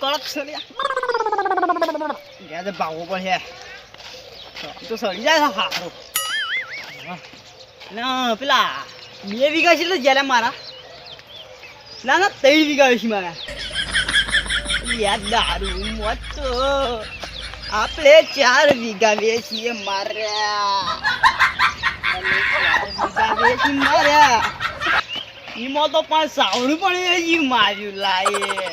સળિયા ઘેર ભાગવું પડશે તો સળી જાય સારું પેલા બે વીઘા છે એટલે મારા. ના ના, ત્રણ વીઘા છે મારા. યાદ દારૂ તો આપણે ચાર વીઘા વેચીએ માર્યા. વીઘા વેચી માર્યા. એમાં તો પણ સાવડું પણ એ માર્યું લાયે.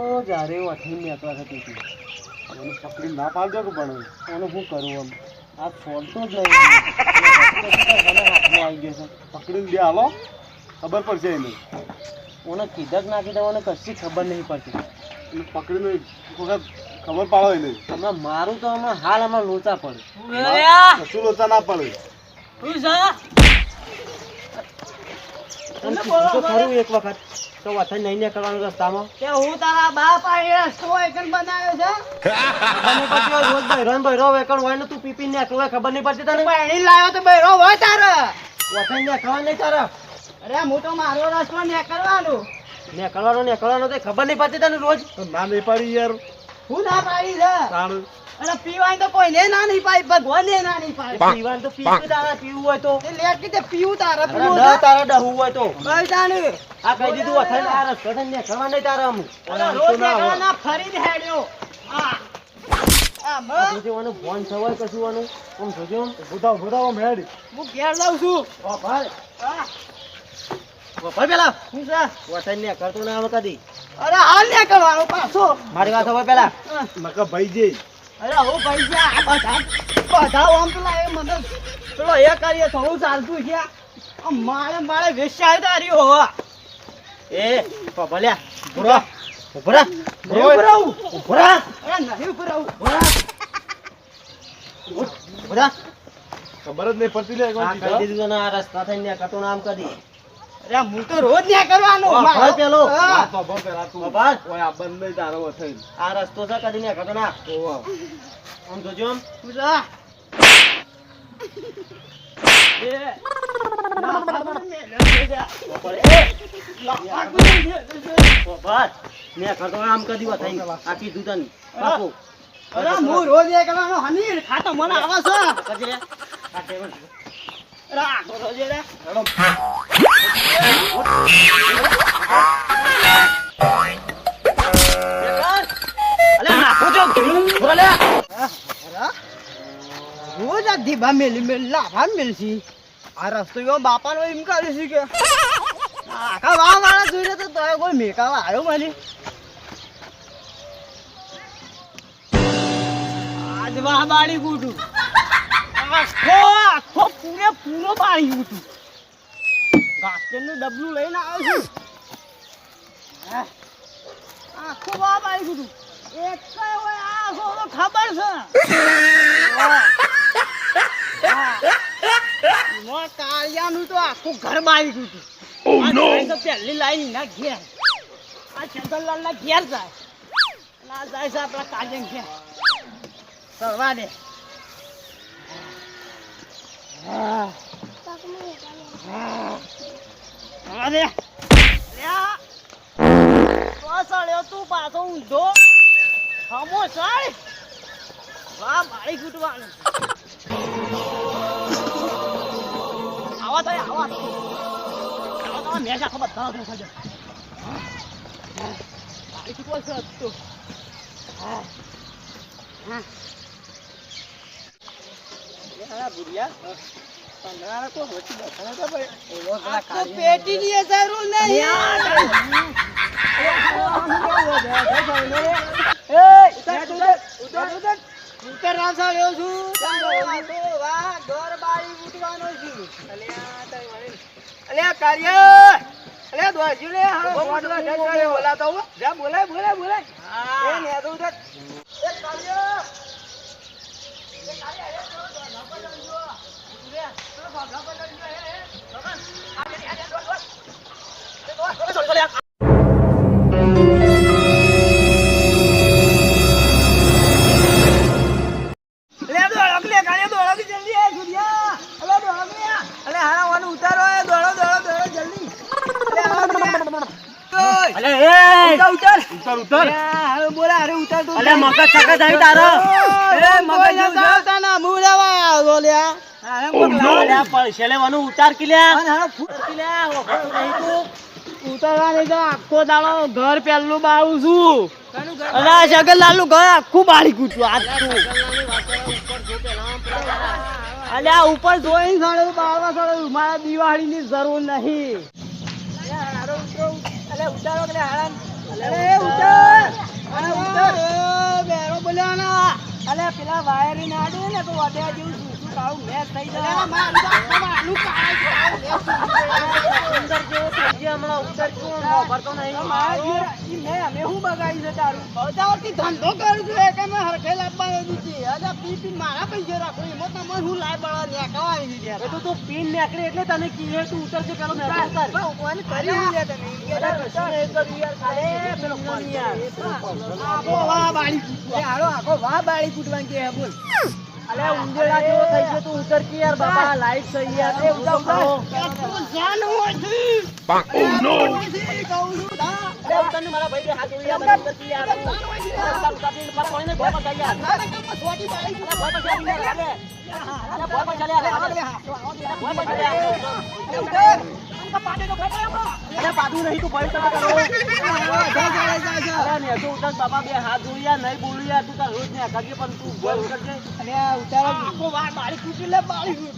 હું જ્યારે વઠી મેકવા થતી હતી. મને પકડી ના પાડજો કે પણ એને શું કરું આમ. આ છોડતો જ નહીં. મને હાથમાં આવી ગયો છે. પકડીને બે હાલો. ખબર પડશે એને. ઓને કીધા નાખી દેવાને કશી ખબર નહીં પડતી. એને પકડીને એક વખત ખબર પાડો એને. હમણાં મારું તો હમણાં હાલ હમણાં લોચા પડે. કશું લોચા ના પડે. તું જા! તો ખરું એક વખત. તો વથન નહીં નીકળવાનું રસ્તામાં? કે હું તારા બાપ આ રસ્તો એકન બનાવ્યો છે? અને પછી રોજ બૈરો ને બૈરો વેકણ હોય ને તું પી પી ને એકલો ખબર નહીં પડતી તને? પાણી લાવ્યો તો બૈરો હોય તારે. વથન ને ખાવા નહીં તારે? અરે હું તો મારો રસ્તો ને કરવાનું ને કરવાનો તો ખબર નહીં પડતી તને રોજ? ના નહીં પડી યાર. હું ના પાડી છે અરે પીવાય તો કોઈને ના નહીં પાડી ભગવાને ના નહીં પાય. પીવાનું તો પીવું તારા પીવું હોય તો. એ લેટ કીધે પીવું તારા પીવું ના તારા ડહું હોય તો. કઈ તાને આ કહી દીધું વથન આ રસ્તો ને કરવા નહીં તારા અમુ રોજ ના ફરી જ હેડ્યો. આ ફોન કશું આનું આમ જોજે ભૂતાવ ભૂતાવ આમ હેડ. હું ઘેર લઉં છું. ઓ ભાઈ. ભાઈ પેલા. શું છે? વથન ને કરતો ના આવે કદી. અરે હાલ ને કરવાનો પાછો. મારી વાત હોય પેલા. મકા ભાઈ જઈ અરે હું પૈસા બધા બધા આમ પેલા એ મને પેલો એ કરીએ થોડું ચાલતું છે. મારે મારે વેચાય તારી હોવા. એ ભલ્યા ભૂરા ભૂરા ઊભો રહું. ભૂરા અરે નહીં ઉપર આવું ભૂરા ખબર જ નહીં પડતી લે આ કહી દીધું તને આ રસ્તા થઈને ને નામ કદી અરે હું તો રોજ ને કરવાનું. ભાઈ પેલો. તો બહુ પેલા તું. બાબા ઓય આ બંધ તારો વથઈ આ રસ્તો છે કદી ને કટો ના આમ જોજો જા. કદી વથાઈ આ કીધું બાપુ. અરે હું રોજ એક કરવાનો હની ખાતો મને આવા છે. કદી રે. આ ટેબલ અરે રોજ એ રે. અલે નાખો જો બોલે. અરે, રોજ આ ધીબા મેલી મેલી લાભા મેલશી આ રસ્તો એવો બાપાનો એમ કરે છે કે. આખા વાહ વાળા જોઈને તો તોય કોઈ મેકાવા આવ્યો મને. આજ વાહ બાળી ગુટું આખો આખો પૂરે પૂરો બાળી હતું ઘાસનું ડબલું લઈને આવ્યો છું બાળી ગુટું એક હોય ખબર છે કાળિયાનું તો આખું ઘર બાળી ગયું હતું. તો પહેલી ઘેર આ ચંદનલાલ ઘેર જાય. ના જાય છે આપણા ઘેર. સરવા દે. તો સળ્યો તું પાછો ઊંધો. ખમો સળ વાહ, મારી ઘૂંટવાનું. આવા તો આવા તો. આવા તો, મેં આખો બધા છે મારી ઘૂંટવા છે, તો. હા. હા. ઉતર ઉતર ઉતર છું વાહ ઘર બારી ઉઠવાનો છું અલ્યા અલ્યા કાર્ય બોલાતો હું જા બોલાય બોલાય બોલાય એ ને તો એ કાર્ય એ કાર્ય એ તો ના પડજો લે ચલો ભાગા પડજો હે હે ભગવાન આ જે આ દોડ દોડ એ દોડ દોડ દોડ અલે દોડો કે કાલે દોડો કે જલ્દી એ સૂર્યા અલે દોડો કે અલે હારા વાનું ઉતારો અલે ઉતાર, હવે બોલા, અરે ઉતાર તું. અલ્યા, મગજ સખત આવી તારો. એ, મગજ જેવું ના અરે, કોક લાવો. અલ્યા, લેવાનું ઉતાર કે લ્યા. અને હવે ફૂ- કે લ્યા, વખત નહીં તું. ઉતારવા નહીં તો આખો દાડો ઘર પેલું બાળું છું. ઘર? આખું બાળી ઉપર જોઈ સળે બાળવા સળે મારા દિવાળી ની જરૂર નહીં. અલે ઉતારો કે હાળન ઉતાર. અલે ઉતાર. બેરો બોલ્યા અરે પેલા વાયરી ના આડે ને તો વધ્યા જેવું કાળું મેચ થઈ જાય મારું ગયો છે મારા પૈસા રાખો એમાં તમે હું લાય બળવા દીધી એ તો પીન નીકળે એટલે તને કીએ તું પેલો ઉતાર. ભગવાન કરી લે તમે યાર. પેલો વાહ બાળી આખો વાહ બાળી કૂટવા કે બોલ અલે ઉંદેડા જેવો થઈ ગયો તું ઉતર કે યાર બાબા લાઈટ થઈ યાર એ ઉતર તું જાન હોય છે. ઓ નો. કહું છું દા અરે ઉતર ને મારા ભાઈ બે હાથ જોડી યાર ઉતર કે યાર તું. ઉતર, ઉતર, ઉતર, મારા ભાઈને ભોય પર જાય યાર. અરે ભોય પર જાય યાર, અરે. અરે ભોય પર જાય યાર, અરે. ભોય પર જાય યાર. અરે પાડું નહીં તું ભય તમે કરો. અરે ને તો ઉતર બાપા બે હાથ જોડી નહીં બોલું યાર તું તાર રોજ ને કરજે પણ તું ભોય ઉતરજે. અને ઉતારો. આખો બાળી લે બાળી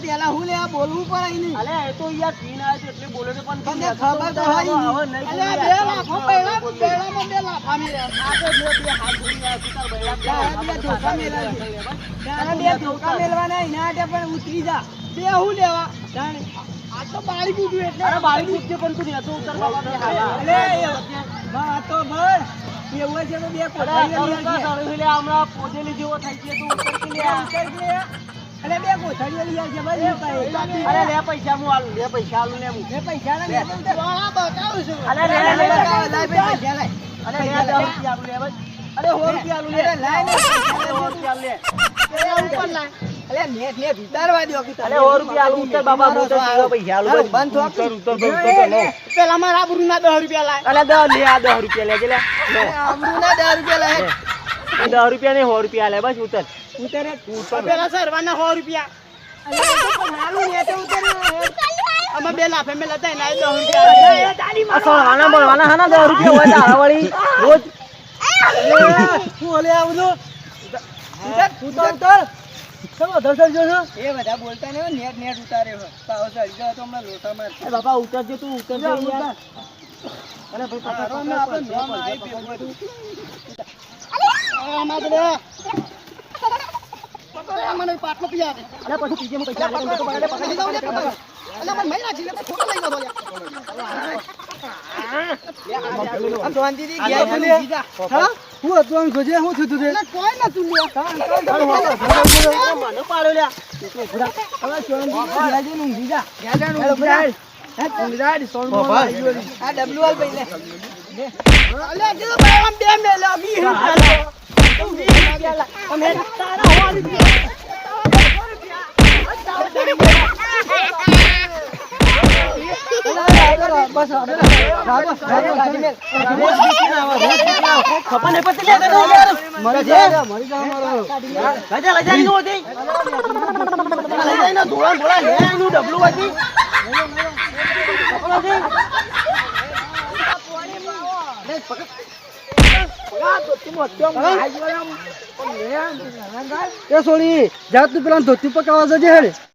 પેલા હું લે બોલવું પડે નહીં અલે એ તો યાર પણ ઉતરી જા બે હું લેવા આ તો બાળી કૂટ્યું એટલે અરે બાળી કૂદજે પણ તું નેતો ઉતર બાબા બે હાથ. આ તો એવું છે બે અરે કોથળીઓ કરું લઈ કા આવજે. સળું લે, હમણાં પોજેલી જેવો થઈ ગયો તું ઉતર કે લે. અલે, બે કોથળીઓ લઈ આવજે, ઉતારી. અરે લે પૈસા હું આલું લે પૈસા આલું ને હું. લે પૈસા ને લે. બતાવું છું. અરે લે, લે, લે, પૈસા લે અરે લે લે આલું લે અરે સો રૂપિયા આલું લે. અરે, લાય ને. અરે રૂપિયા લે. અરે, ઉપર લાય. અલે, નેટ, નેટ ઉતારવા દ્યો કે અરે સો રૂપિયા આલું ઉતર બાબા હું સીધો પૈસા આલું બંધ. ઉતર, ઉતર, પેલા મારા આબરૂના દસ રૂપિયા લાય અલે લે આ દસ રૂપિયા લેજે લે. લે. આબરૂના દસ રૂપિયા લાય એ દસ રૂપિયા ને સો રૂપિયા લે બસ ઉતર ઉતરે પેલા સરવાના સો રૂપિયા. હારું ને, તો ઉતરે. આમાં બે લાફે મેં લતા એના દસ રૂપિયા. આ સોળવાના બોલવાના દસ રૂપિયા હોય તારા વળી રોજ. શું? ઉતર, ઉતર, ઉતર. જોશો? એ બધા બોલતા નહીં નેટ નેટ ઉતારે ગયો તો હમણાં લોટા મારશે. એ બાપા ઉતરજે તું ઉતરજે ઉતર, ઉતર. અરે ભાઈ મને પાટલો પીયા દે. અરે પછી પીજે હું પૈસા આપી તો પકડ, પકડ. દઉં લે, પકડ. અલા, મને મહિના છે, લે, ફોટો લઈ ગયો તો લે. આ શાંતિથી ઘેર આ હા? હું હતું જોજે, હું થયું તું તે? કોઈ નતું લે. મને પાડ્યો લ્યા હવે શાંતિથી ઘેર જઈને ઊંઘી જા. ઘેર જઈને ઊંઘી જા. ઊંઘી જા, સોનું ગયું. આ ડબલું હાલ ભાઈ લે. લે. અલ્યા, કીધું બે મેલ. રોજ બીજી ના આવે, રોજ બીજી ના આવે. ખબર નહીં પડતી લે, કદો યાર. મરી જા, મરી જા અમારો. લઈ જા, લઈ જા, એનું હતી. લઈ જા, એના ધોળા ને ધોળા લે, એનું ડબલું હતી. ખબર હતી? એ સોની જા તું પેલા ધોતી પકાવવા જજે હેડ.